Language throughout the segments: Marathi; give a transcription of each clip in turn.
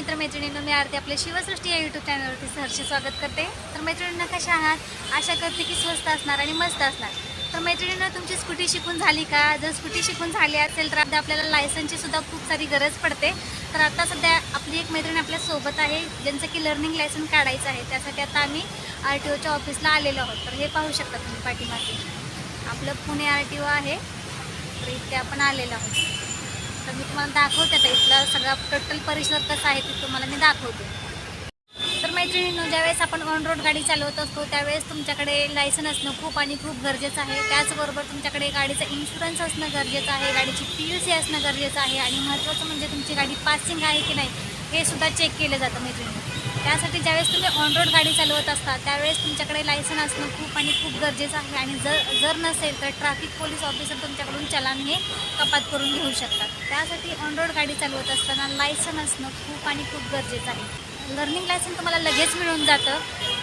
मित्रमैत्रिणींनो मी आरती आपल्या शिवसृष्टी या यूट्यूब चॅनलवरती सहर्ष स्वागत करते. तर मैत्रिणींना कशा आहात? आशा करते की स्वस्त असणार आणि मस्त असणार. तर मैत्रिणींना तुमची स्कूटी शिकून झाली का? जर स्कूटी शिकून झाली असेल तर आता आपल्याला लायसनची सुद्धा खूप सारी गरज पडते. तर आता सध्या आपली एक मैत्रीण आपल्यासोबत आहे ज्यांचं की लर्निंग लायसन काढायचं आहे. त्यासाठी आता आम्ही आर टी ओच्या ऑफिसला आलेलो आहोत. तर हे पाहू शकता तुम्ही पाठीमागे. आपलं पुणे आर टी ओ आहे. तर इथे आपण आलेलो आहोत. तर मी तुम्हाला दाखवते आता इथला सगळा टोटल परिसर कसा आहे ते तुम्हाला मी दाखवते. तर मैत्रिणींनो ज्यावेळेस आपण ऑन रोड गाडी चालवत असतो त्यावेळेस तुमच्याकडे लायसन असणं खूप आणि खूप गरजेचं आहे. त्याचबरोबर तुमच्याकडे गाडीचा इन्शुरन्स असणं गरजेचं आहे गाडीची पी यू सी असणं गरजेचं आहे आणि महत्त्वाचं म्हणजे तुमची गाडी पासिंग आहे की नाही हे सुद्धा चेक केलं जातं मैत्रिणी त्यासाठी ज्यावेळेस तुम्ही ऑन रोड गाडी चालवत असता त्यावेळेस तुमच्याकडे लायसन असणं खूप आणि खूप गरजेचं आहे आणि जर जर नसेल तर ट्रॅफिक पोलीस ऑफिसर तुमच्याकडून चलान हे कपात करून घेऊ शकतात. त्यासाठी ऑन रोड गाडी चालवत असताना लायसन असणं खूप आणि खूप गरजेचं आहे. लर्निंग लायसन तुम्हाला लगेच मिळून जातं.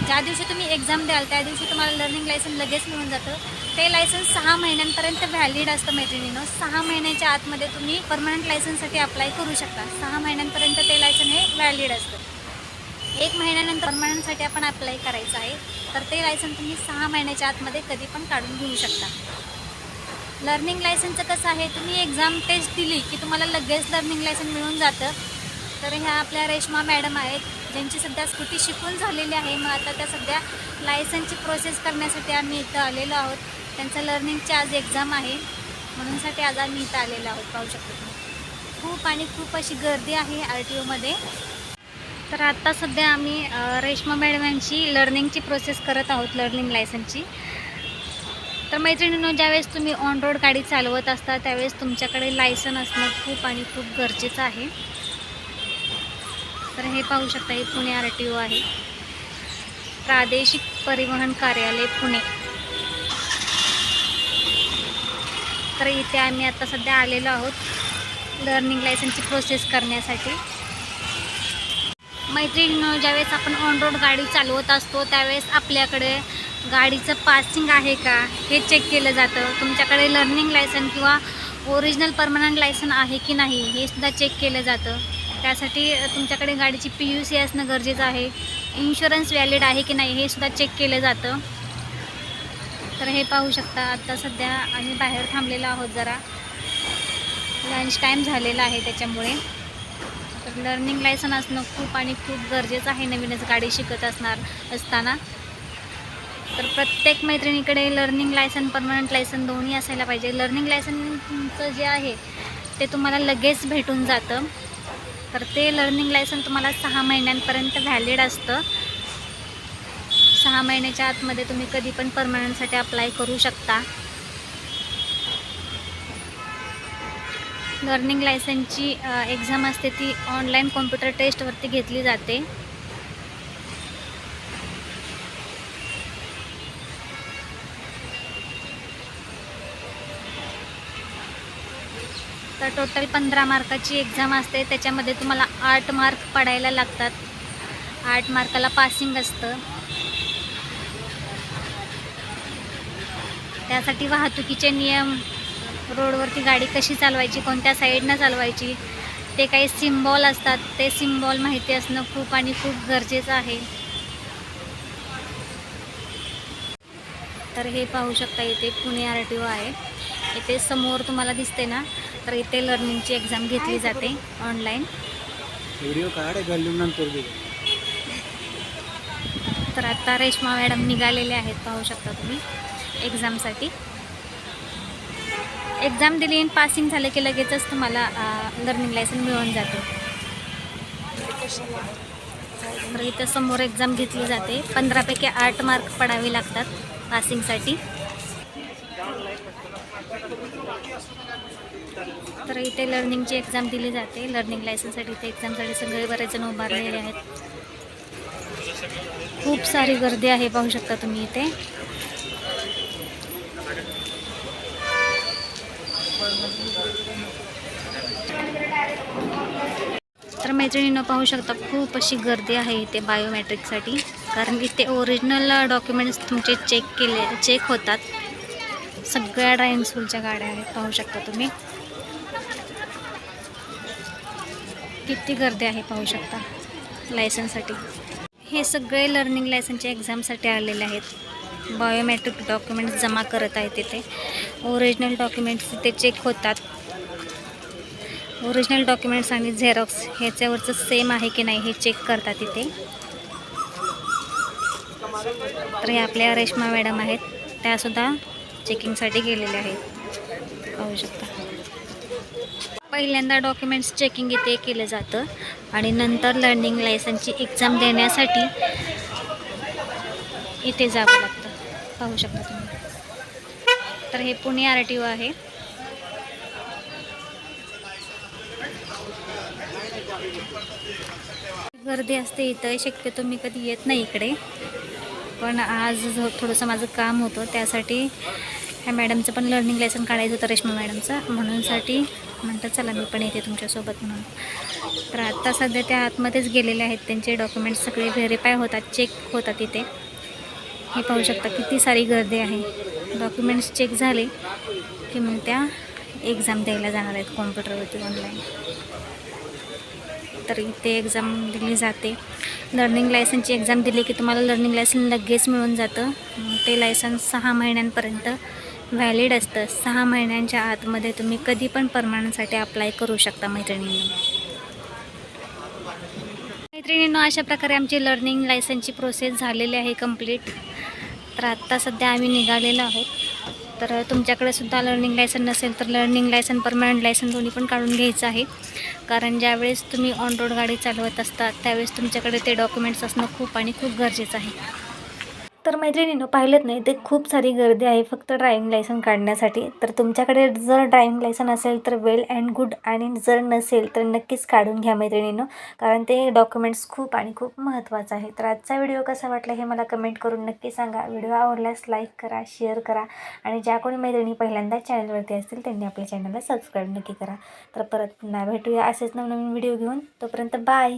ज्या दिवशी तुम्ही एक्झाम द्याल त्या दिवशी तुम्हाला लर्निंग लायसन लगेच मिळून जातं. ते लायसन सहा महिन्यांपर्यंत व्हॅलिड असतं मैत्रिणीनं. सहा महिन्याच्या आतमध्ये तुम्ही परमनंट लायसनसाठी अप्लाय करू शकता. सहा महिन्यांपर्यंत ते लायसन हे व्हॅलिड असतं. एक महिन्यानंतर परमनंटसाठी आपण अप्लाय करायचं आहे. तर ते लायसन तुम्ही सहा महिन्याच्या आतमध्ये कधी पण काढून घेऊ शकता. लर्निंग लायसनचं कसं आहे तुम्ही एक्झाम टेस्ट दिली की तुम्हाला लगेच लर्निंग लायसन मिळून जातं. तर ह्या आपल्या रेश्मा मॅडम आहेत ज्यांची सध्या स्कूटी शिकून झालेली आहे. मग आता त्या सध्या लायसनची प्रोसेस करण्यासाठी आम्ही इथं आलेलो आहोत. त्यांचं लर्निंगची आज एक्झाम आहे. म्हणूनसाठी आज आम्ही इथं आलेलो आहोत पाहू शकतो खूप आणि खूप अशी गर्दी आहे आर टी ओमध्ये तर आत्ता सध्या आम्ही रेश्मा मॅडम यांची लर्निंगची प्रोसेस करत आहोत लर्निंग लायसनची तर मैत्रिणींनो ज्यावेळेस तुम्ही ऑन रोड गाडी चालवत असता त्यावेळेस तुमच्याकडे लायसन असणं खूप आणि खूप गरजेचं आहे. तर हे पाहू शकता हे पुणे आर टी ओ आहे. प्रादेशिक परिवहन कार्यालय पुणे. तर इथे आम्ही आता सध्या आलेलो आहोत लर्निंग लायसनची प्रोसेस करण्यासाठी. मैत्रीण ज्यावेळेस आपण ऑन रोड गाडी चालवत असतो त्यावेळेस आपल्याकडे गाडीचं पासिंग आहे का? हे चेक केलं जातं. तुमच्याकडे लर्निंग लायसन किंवा ओरिजिनल परमनंट लायसन आहे की नाही हे सुद्धा चेक केलं जातं. त्यासाठी तुमच्याकडे गाडीची पी यू सी असणं गरजेचं आहे. इन्शुरन्स व्हॅलिड आहे की नाही हे सुद्धा चेक केलं जातं. तर हे पाहू शकता आत्ता सध्या आम्ही बाहेर थांबलेलो आहोत जरा. लंच टाईम झालेला आहे त्याच्यामुळे. तर लर्निंग लायसन असणं खूप आणि खूप गरजेचं आहे नवीनच गाडी शिकत असणार असताना. तर प्रत्येक मैत्रिणीकडे लर्निंग लायसन परमनंट लायसन दोन्ही असायला पाहिजे. लर्निंग लायसनचं जे आहे ते तुम्हाला लगेच भेटून जातं. तर ते लर्निंग लायसन तुम्हाला सहा महिन्यांपर्यंत व्हॅलिड असतं. सहा महिन्याच्या आतमध्ये तुम्ही कधी पण परमनंटसाठी अप्लाय करू शकता. लर्निंग लायसनची एक्झाम असते ती ऑनलाईन कॉम्प्युटर टेस्टवरती घेतली जाते. तर टोटल पंधरा मार्काची एक्झाम असते त्याच्यामध्ये तुम्हाला आठ मार्क पडायला लागतात. आठ मार्काला पासिंग असतं. त्यासाठी वाहतुकीचे नियम रोडवरती गाडी कशी चालवायची कोणत्या साईडनं चालवायची ते काही सिम्बॉल असतात ते सिम्बॉल माहिती असणं खूप आणि खूप गरजेचं आहे. तर हे पाहू शकता इथे पुणे आर टी ओ आहे. इथे समोर तुम्हाला दिसते ना तर इथे लर्निंगची एक्झाम घेतली जाते ऑनलाईन व्हिडिओ काढ घालून नंतर दे तर आता रेश्मा मॅडम निघालेले आहेत पाहू शकता तुम्ही एक्झामसाठी एक्झाम दिली आणि पासिंग झालं की लगेचच तुम्हाला लर्निंग लायसन मिळून जाते. तर इथं समोर एक्झाम घेतली जाते. पंधरापैकी आठ मार्क पडावे लागतात पासिंगसाठी तर इथे लर्निंगची एक्झाम दिली जाते. लर्निंग लायसनसाठी इथे एक्झामसाठी सगळे बरेच जण उभारलेले आहेत. खूप सारी गर्दी आहे पाहू शकता तुम्ही इथे. तर मैत्रिणीनं पाहू शकता खूप अशी गर्दी आहे इथे बायोमॅट्रिकसाठी कारण इथे ओरिजिनल डॉक्युमेंट्स तुमचे चेक केले चेक होतात. सगळ्या ड्रायव्हिंग स्कूलच्या गाड्या आहेत पाहू शकता तुम्ही. किती गर्दी आहे पाहू शकता लायसनसाठी हे सगळे लर्निंग लायसनच्या एक्झामसाठी आलेले आहेत. बायोमॅट्रिक डॉक्युमेंट्स जमा करत आहेत तिथे ओरिजिनल डॉक्युमेंट्स इथे चेक होतात. ओरिजिनल डॉक्युमेंट्स आणि झेरॉक्स ह्याच्यावरचं सेम आहे की नाही हे चेक करतात इथे. तर हे आपल्या रेश्मा मॅडम आहेत. त्यासुद्धा चेकिंगसाठी गेलेल्या आहेत. पाहू शकता. पहिल्यांदा डॉक्युमेंट्स चेकिंग इथे केलं जातं आणि नंतर लर्निंग लायसनची एक्झाम देण्यासाठी इथे जावं लागतं. पाहू शकता तुम्ही. तर हे पुणे आर टी ओ आहे. गर्दी असते इथं शक्यतो मी कधी येत नाही इकडे. पण आज थोडंसं माझं काम होतं त्यासाठी ह्या मॅडमचं पण लर्निंग लेसन काढायचं होतं रेश्मा मॅडमचं. म्हणूनसाठी म्हणतं चला मी पण येते तुमच्यासोबत म्हणून. तर आत्ता सध्या त्या आतमध्येच गेलेले आहेत त्यांचे डॉक्युमेंट्स सगळे व्हेरीफाय होतात चेक होतात इथे. हे पाहू शकता किती सारी गर्दी आहे. डॉक्युमेंट्स चेक झाले की मग त्या एक्झाम द्यायला जाणार आहेत कॉम्प्युटरवरती ऑनलाईन तर इथे एक्झाम दिली जाते. लर्निंग लायसनची एक्झाम दिली की तुम्हाला लर्निंग लायसन लगेच मिळून जातं. ते लायसन्स सहा महिन्यांपर्यंत व्हॅलिड असतं. सहा महिन्यांच्या आतमध्ये तुम्ही कधी पण परमानंटसाठी अप्लाय करू शकता मैत्रिणींना. मैत्रिणींनो अशा प्रकारे आमची लर्निंग लायसनची प्रोसेस झालेली आहे कंप्लीट तर आत्ता सध्या आम्ही निघालेलो आहोत. तर तुमच्याकडे सुद्धा लर्निंग लायसन नसेल तर लर्निंग लायसन परमनंट लायसन दोन्ही पण काढून घ्यायचं आहे. कारण ज्यावेळेस तुम्ही ऑन रोड गाडी चालवत असता त्यावेळेस तुमच्याकडे ते डॉक्युमेंट्स असणं खूप आणि खूप गरजेचं आहे. तर मैत्रिणीनं पाहिलं नाही ते खूप सारी गर्दी आहे फक्त ड्रायव्हिंग लायसन काढण्यासाठी. तर तुमच्याकडे जर ड्रायव्हिंग लायसन असेल तर वेल अँड गुड आणि जर नसेल तर नक्कीच काढून घ्या मैत्रिणीनं कारण ते डॉक्युमेंट्स खूप आणि खूप महत्त्वाचं आहे. तर आजचा व्हिडिओ कसा वाटला हे मला कमेंट करून नक्की सांगा. व्हिडिओ आवडल्यास लाईक करा शेअर करा आणि ज्या कोणी मैत्रिणी पहिल्यांदा चॅनलवरती असतील त्यांनी आपल्या चॅनलला सबस्क्राईब नक्की करा. तर परत पुन्हा भेटूया असेच नवनवीन व्हिडिओ घेऊन. तोपर्यंत बाय